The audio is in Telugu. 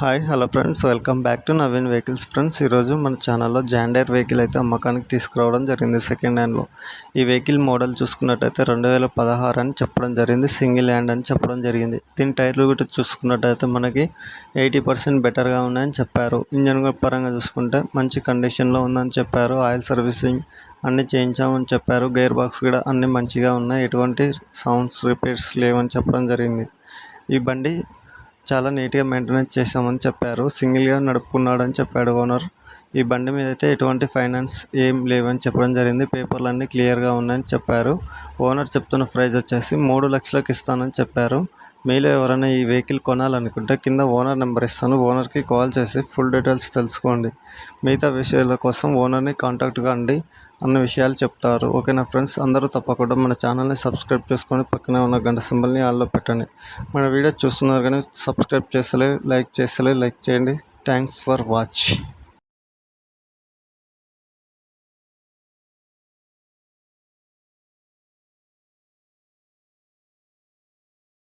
Hi hello friends. Welcome back to Naveen vehicles friends. ఈరోజు మన ఛానల్లో జాండైర్ వెహికల్ అయితే అమ్మకానికి తీసుకురావడం జరిగింది సెకండ్ హ్యాండ్లో. ఈ వెహికల్ మోడల్ చూసుకున్నట్టయితే రెండు వేల పదహారు అని చెప్పడం జరిగింది. సింగిల్ హ్యాండ్ అని చెప్పడం జరిగింది. దీని టైర్లు కూడా చూసుకున్నట్టయితే మనకి ఎయిటీ పర్సెంట్ బెటర్గా ఉన్నాయని చెప్పారు. ఇంజన్ పరంగా చూసుకుంటే మంచి కండిషన్లో ఉందని చెప్పారు. ఆయిల్ సర్వీసింగ్ అన్నీ చేయించామని చెప్పారు. గేర్ బాక్స్ కూడా అన్నీ మంచిగా ఉన్నాయి. ఎటువంటి సౌండ్స్ రిపేర్స్ లేవని చెప్పడం జరిగింది. ఈ బండి చాలా నీట్గా మెయింటెనెన్స్ చేశామని చెప్పారు. సింగిల్గా నడుపుకున్నాడని చెప్పాడు ఓనర్. ఈ బండి మీద అయితే ఎటువంటి ఫైనాన్స్ ఏం లేవని చెప్పడం జరిగింది. పేపర్లు అన్నీ క్లియర్గా ఉన్నాయని చెప్పారు. ఓనర్ చెప్తున్న ప్రైస్ వచ్చేసి మూడు లక్షలకు ఇస్తానని చెప్పారు. మీలో ఎవరైనా ఈ వెహికల్ కొనాలనుకుంటే కింద ఓనర్ నెంబర్ ఇస్తాను. ఓనర్కి కాల్ చేసి ఫుల్ డీటెయిల్స్ తెలుసుకోండి. మిగతా విషయాల కోసం ఓనర్ని కాంటాక్ట్ కండి అన్న విషయాలు చెప్తారు. ఓకేనా ఫ్రెండ్స్? అందరూ తప్పకుండా మన ఛానల్ని సబ్స్క్రైబ్ చేసుకొని పక్కనే ఉన్న గంట సింబల్ని ఆల్లో పెట్టండి. మన వీడియో చూస్తున్నారు కానీ సబ్స్క్రైబ్ చేస్తలే లైక్ చేస్తలే లైక్ చేయండి. Thanks for watch.